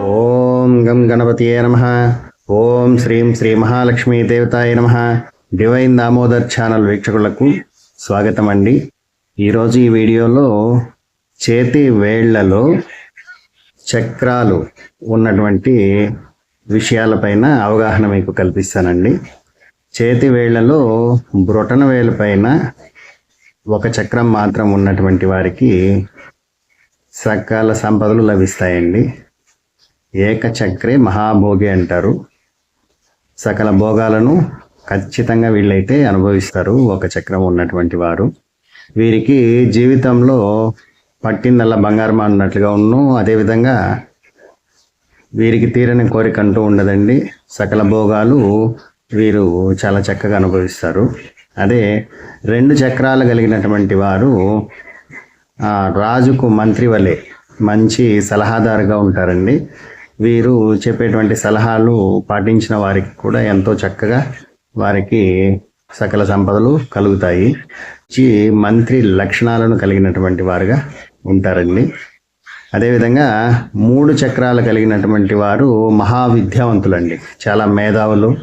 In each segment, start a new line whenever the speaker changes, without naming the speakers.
ఓం గం గణపతియే నమ. ఓం శ్రీం శ్రీ మహాలక్ష్మీ దేవతాయ నమ. డివైన్ దామోదర్ ఛానల్ వీక్షకులకు స్వాగతం అండి ఈరోజు ఈ వీడియోలో చేతి వేళ్ళలో చక్రాలు ఉన్నటువంటి విషయాలపైన అవగాహన మీకు కల్పిస్తానండి. చేతి వేళ్ళలో బ్రొటన వేలపైన ఒక చక్రం మాత్రం ఉన్నటువంటి వారికి సకాల సంపదలు లభిస్తాయండి. ఏకచక్రే మహాభోగి అంటారు. సకల భోగాలను ఖచ్చితంగా వీళ్ళైతే అనుభవిస్తారు. ఒక చక్రం ఉన్నటువంటి వారు. వీరికి జీవితంలో పట్టిందల్లా బంగారం అన్నట్లుగా ఉన్ను. అదేవిధంగా వీరికి తీరని కోరిక అంటూ ఉండదండి. సకల భోగాలు వీరు చాలా చక్కగా అనుభవిస్తారు. అదే రెండు చక్రాలు కలిగినటువంటి వారు రాజుకు మంత్రి వలె మంచి సలహాదారుగా ఉంటారండి. వీరు చెప్పేటువంటి సలహాలు పాటించిన వారికి కూడా ఎంతో చక్కగా వారికి సకల సంపదలు కలుగుతాయి. మంత్రి లక్షణాలను కలిగినటువంటి వారుగా ఉంటారండి. అదేవిధంగా మూడు చక్రాలు కలిగినటువంటి వారు మహావిద్యావంతులండి. చాలా మేధావులు.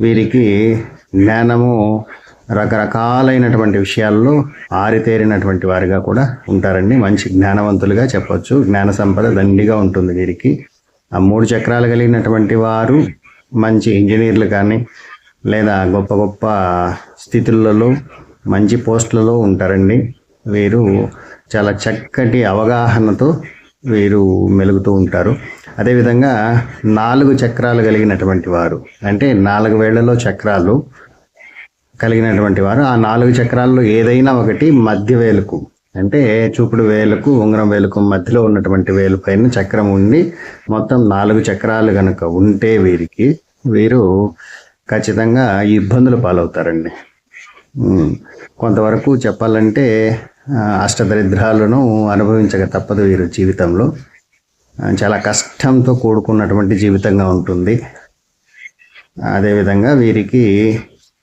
వీరికి జ్ఞానము రకరకాలైనటువంటి విషయాల్లో ఆరితేరినటువంటి వారిగా కూడా ఉంటారండి. మంచి జ్ఞానవంతులుగా చెప్పవచ్చు జ్ఞాన సంపద దండిగా ఉంటుంది వీరికి. ఆ మూడు చక్రాలు కలిగినటువంటి వారు మంచి ఇంజనీర్లు కానీ లేదా గొప్ప గొప్ప స్థితులలో మంచి పోస్టులలో ఉంటారండి. వీరు చాలా చక్కటి అవగాహనతో వీరు మెలుగుతూ ఉంటారు. అదేవిధంగా నాలుగు చక్రాలు కలిగినటువంటి వారు అంటే నాలుగు వేళ్ళలో చక్రాలు కలిగినటువంటి వారు. ఆ నాలుగు చక్రాల్లో ఏదైనా ఒకటి మధ్యవేలుకు అంటే చూపుడు వేలుకు ఉంగరం వేలుకు మధ్యలో ఉన్నటువంటి వేలు పైన చక్రం ఉండి మొత్తం నాలుగు చక్రాలు కనుక ఉంటే వీరికి వీరు ఖచ్చితంగా ఇబ్బందులు పాలవుతారండి. కొంతవరకు చెప్పాలంటే అష్టదరిద్రాలను అనుభవించక తప్పదు వీరు జీవితంలో. చాలా కష్టంతో కూడుకున్నటువంటి జీవితంగా ఉంటుంది. అదేవిధంగా వీరికి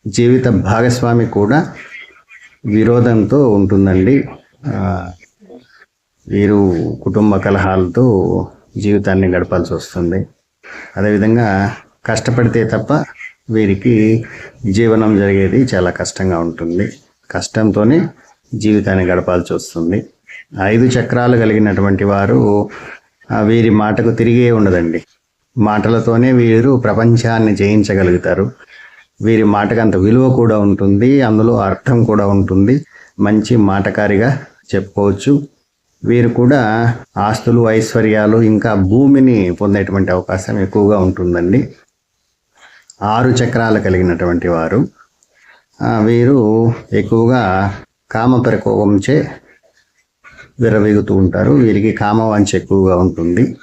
జీవిత భాగస్వామి కూడా విరోధంతో ఉంటుందండి. వీరు కుటుంబ కలహాలతో జీవితాన్ని గడపాల్సి వస్తుంది. అదేవిధంగా కష్టపడితే తప్ప వీరికి జీవనం జరిగేది చాలా కష్టంగా ఉంటుంది. కష్టంతోనే జీవితాన్ని గడపాల్సి వస్తుంది. ఐదు చక్రాలు కలిగినటువంటి వారు వీరి మాటకు తిరిగే ఉండదండి. మాటలతోనే వీరు ప్రపంచాన్ని జయించగలుగుతారు. వీరి మాటకు అంత విలువ కూడా ఉంటుంది అందులో అర్థం కూడా ఉంటుంది. మంచి మాటకారిగా చెప్పుకోవచ్చు. వీరు కూడా ఆస్తులు ఐశ్వర్యాలు ఇంకా భూమిని పొందేటువంటి అవకాశం ఎక్కువగా ఉంటుందండి. ఆరు చక్రాలు కలిగినటువంటి వారు. వీరు ఎక్కువగా కామ ప్రకోపంచే విరవీగుతూ ఉంటారు. వీరికి కామవాంఛ ఎక్కువగా ఉంటుంది.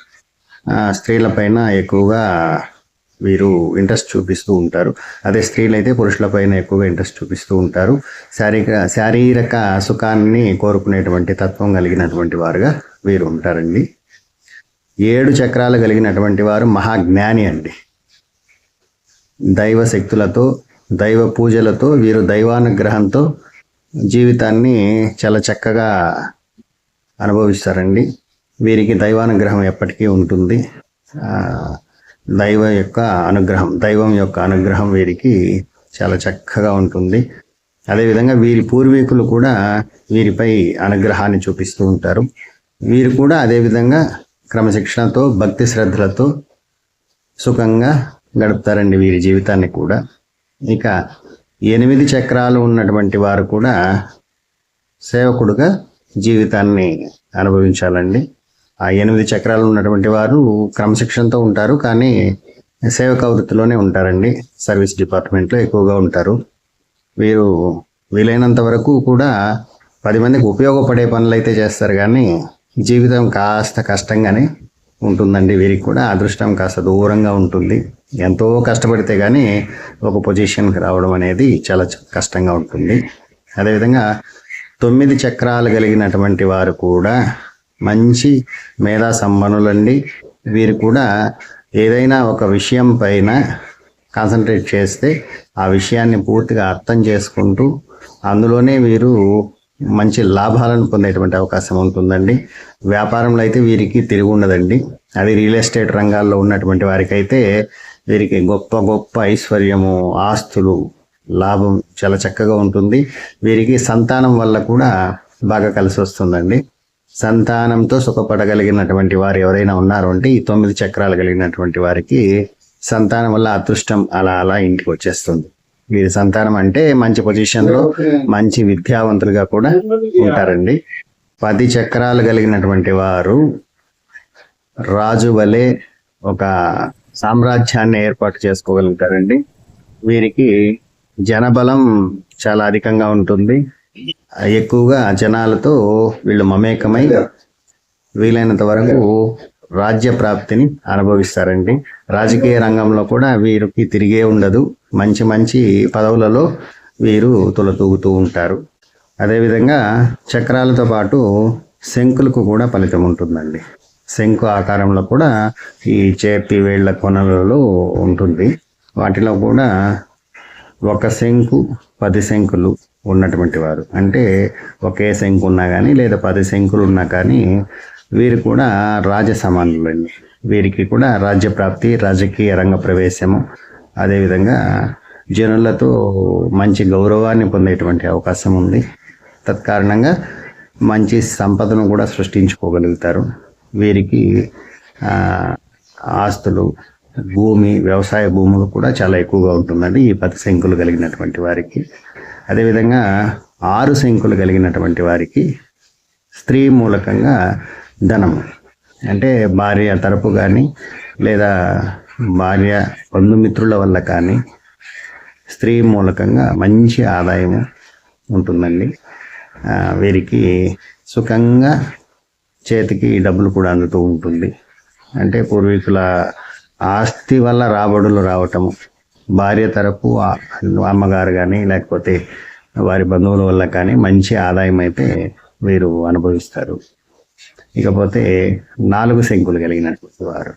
స్త్రీల స్త్రీలపైన ఎక్కువగా వీరు ఇంట్రెస్ట్ చూపిస్తూ ఉంటారు. అదే స్త్రీలైతే పురుషులపైన ఎక్కువగా ఇంట్రెస్ట్ చూపిస్తూ ఉంటారు. శారీరక శారీరక సుఖాన్ని కోరుకునేటువంటి తత్వం కలిగినటువంటి వారుగా వీరు ఉంటారండి. ఏడు చక్రాలు కలిగినటువంటి వారు మహాజ్ఞాని అండి. దైవ శక్తులతో దైవ పూజలతో వీరు దైవానుగ్రహంతో జీవితాన్ని చాలా చక్కగా అనుభవిస్తారండి. వీరికి దైవానుగ్రహం ఎప్పటికీ ఉంటుంది. దైవ యొక్క అనుగ్రహం దైవం యొక్క అనుగ్రహం వీరికి చాలా చక్కగా ఉంటుంది. అదేవిధంగా వీరి పూర్వీకులు కూడా వీరిపై అనుగ్రహాన్ని చూపిస్తూ ఉంటారు. వీరు కూడా అదేవిధంగా క్రమశిక్షణతో భక్తి శ్రద్ధలతో సుఖంగా గడుపుతారండి వీరి జీవితాన్ని కూడా. ఇక ఎనిమిది చక్రాలు ఉన్నటువంటి వారు కూడా సేవకుడుగా జీవితాన్ని అనుభవించాలండి. ఆ ఎనిమిది చక్రాలు ఉన్నటువంటి వారు క్రమశిక్షణతో ఉంటారు కానీ సేవక వృత్తిలోనే ఉంటారండి. సర్వీస్ డిపార్ట్మెంట్లో ఎక్కువగా ఉంటారు. వీరు వీలైనంత వరకు కూడా పది మందికి ఉపయోగపడే పనులు అయితే చేస్తారు కానీ జీవితం కాస్త కష్టంగానే ఉంటుందండి. వీరికి కూడా అదృష్టం కాస్త దూరంగా ఉంటుంది. ఎంతో కష్టపడితే కానీ ఒక పొజిషన్కి రావడం అనేది చాలా కష్టంగా ఉంటుంది. అదేవిధంగా తొమ్మిది చక్రాలు కలిగినటువంటి వారు కూడా మంచి మేధా సంపన్నులండి. వీరు కూడా ఏదైనా ఒక విషయం పైన కాన్సన్ట్రేట్ చేస్తే ఆ విషయాన్ని పూర్తిగా అర్థం చేసుకుంటూ అందులోనే వీరు మంచి లాభాలను పొందేటువంటి అవకాశం ఉంటుందండి. వ్యాపారంలో అయితే వీరికి తిరిగి ఉండదండి. అది రియల్ ఎస్టేట్ రంగాల్లో ఉన్నటువంటి వారికైతే వీరికి గొప్ప గొప్ప ఐశ్వర్యము ఆస్తులు లాభం చాలా చక్కగా ఉంటుంది. వీరికి సంతానం వల్ల కూడా బాగా కలిసి వస్తుందండి. సంతానంతో సుఖపడగలిగినటువంటి వారు ఎవరైనా ఉన్నారు అంటే ఈ తొమ్మిది చక్రాలు కలిగినటువంటి వారికి సంతానం వల్ల అదృష్టం అలా అలా ఇంటికి వచ్చేస్తుంది. వీరి సంతానం అంటే మంచి పొజిషన్లో మంచి విద్యావంతులుగా కూడా ఉంటారండి. పది చక్రాలు కలిగినటువంటి వారు రాజు వలె ఒక సామ్రాజ్యాన్ని ఏర్పాటు చేసుకోగలుగుతారండి. వీరికి జనబలం చాలా అధికంగా ఉంటుంది. ఎక్కువగా జనాలతో వీళ్ళు మమేకమై వీలైనంత వరకు రాజ్య ప్రాప్తిని అనుభవిస్తారండి. రాజకీయ రంగంలో కూడా వీరికి తిరిగే ఉండదు. మంచి మంచి పదవులలో వీరు తులతూగుతూ ఉంటారు. అదేవిధంగా చక్రాలతో పాటు శంకులకు కూడా ఫలితం ఉంటుందండి. శంకు ఆకారంలో కూడా ఈ చేతి వేళ్ళ కొనలలో ఉంటుంది. వాటిలో కూడా ఒక శంకు పది శంకులు ఉన్నటువంటి వారు. అంటే ఒకే శంకు ఉన్నా కానీ లేదా పది శంకులు ఉన్నా కానీ వీరు కూడా రాజ సమానులండి. వీరికి కూడా రాజ్యప్రాప్తి రాజకీయ రంగ ప్రవేశము అదేవిధంగా జనులతో మంచి గౌరవాన్ని పొందేటువంటి అవకాశం ఉంది. తత్కారణంగా మంచి సంపదను కూడా సృష్టించుకోగలుగుతారు. వీరికి ఆస్తులు భూమి వ్యవసాయ భూములు కూడా చాలా ఎక్కువగా ఉంటుందండి ఈ పది శంకులు కలిగినటువంటి వారికి. అదేవిధంగా ఆరు శంకులు కలిగినటువంటి వారికి స్త్రీ మూలకంగా ధనం. అంటే భార్య తరపు కానీ లేదా భార్య బంధుమిత్రుల వల్ల కానీ స్త్రీ మూలకంగా మంచి ఆదాయము ఉంటుందండి. వీరికి సుఖంగా చేతికి డబ్బులు కూడా అందుతూ ఉంటుంది. అంటే పూర్వీకుల ఆస్తి వల్ల రాబడులు రావటము భార్య తరపు అమ్మగారు కానీ లేకపోతే వారి బంధువుల వల్ల కానీ మంచి ఆదాయం అయితే వీరు అనుభవిస్తారు. ఇకపోతే నాలుగు శంకులు కలిగినటువంటి వారు.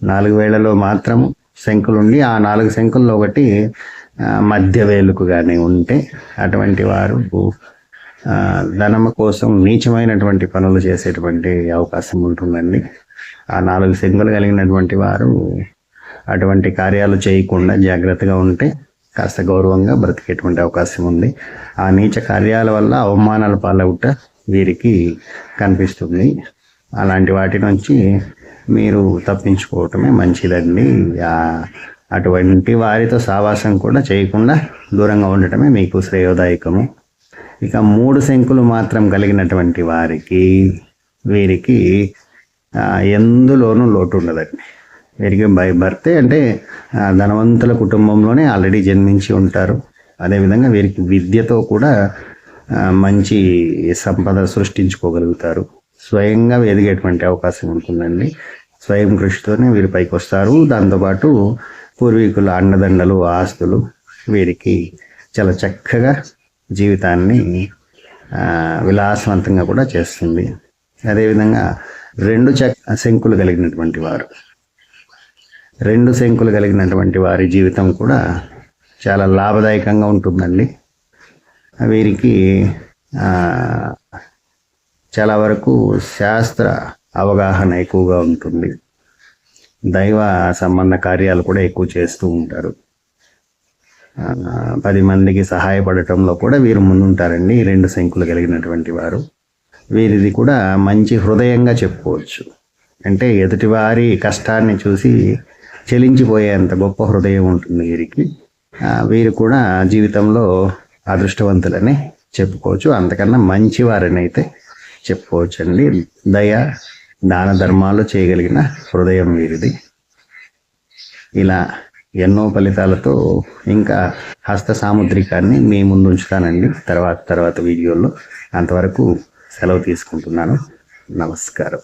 నాలుగు వేళ్ళలో మాత్రం శంకులుండి ఆ నాలుగు శంకుల్లో ఒకటి మధ్య వేలుకు కానీ ఉంటే అటువంటి వారు ధనము కోసం నీచమైనటువంటి పనులు చేసేటువంటి అవకాశం ఉంటుందండి. ఆ నాలుగు శంకులు కలిగినటువంటి వారు అటువంటి కార్యాలు చేయకుండా జాగ్రత్తగా ఉంటే కాస్త గౌరవంగా బ్రతికేటువంటి అవకాశం ఉంది. ఆ నీచ కార్యాల వల్ల అవమానాల పాలవుట వీరికి కనిపిస్తుంది. అలాంటి వాటి నుంచి మీరు తప్పించుకోవటమే మంచిదండి. అటువంటి వారితో సావాసం కూడా చేయకుండా దూరంగా ఉండటమే మీకు శ్రేయోదాయకము. ఇక మూడు శంకులు మాత్రం కలిగినటువంటి వారికి వీరికి ఎందులోనూ లోటు ఉండదండి. వీరికి బై బర్తే అంటే ధనవంతుల కుటుంబంలోనే ఆల్రెడీ జన్మించి ఉంటారు. అదేవిధంగా వీరికి విద్యతో కూడా మంచి సంపద సృష్టించుకోగలుగుతారు. స్వయంగా ఎదిగేటువంటి అవకాశం ఉంటుందండి. స్వయం కృషితోనే వీరు పైకి వస్తారు దాంతోపాటు పూర్వీకుల అండదండలు ఆస్తులు వీరికి చాలా చక్కగా జీవితాన్ని విలాసవంతంగా కూడా చేస్తుంది. అదేవిధంగా రెండు చక్ శంకులు కలిగినటువంటి వారు. రెండు శంకులు కలిగినటువంటి వారి జీవితం కూడా చాలా లాభదాయకంగా ఉంటుందండి. వీరికి చాలా వరకు శాస్త్ర అవగాహన ఎక్కువగా ఉంటుంది. దైవ సంబంధ కార్యాలు కూడా ఎక్కువ చేస్తూ ఉంటారు. పది మందికి సహాయపడటంలో కూడా వీరు ముందుంటారండి రెండు శంకులు కలిగినటువంటి వారు. వీరిది కూడా మంచి హృదయంగా చెప్పుకోవచ్చు. అంటే ఎదుటివారి కష్టాన్ని చూసి చెలించిపోయేంత గొప్ప హృదయం ఉంటుంది వీరికి. వీరు కూడా జీవితంలో అదృష్టవంతులని చెప్పుకోవచ్చు. అంతకన్నా మంచివారని అయితే చెప్పుకోవచ్చు అండి దయ దాన ధర్మాలు చేయగలిగిన హృదయం వీరిది. ఇలా ఎన్నో ఫలితాలతో ఇంకా హస్త సాముద్రికాన్ని మీ ముందు ఉంచుతానండి. తర్వాత తర్వాత వీడియోలో అంతవరకు సెలవు తీసుకుంటున్నాను. నమస్కారం.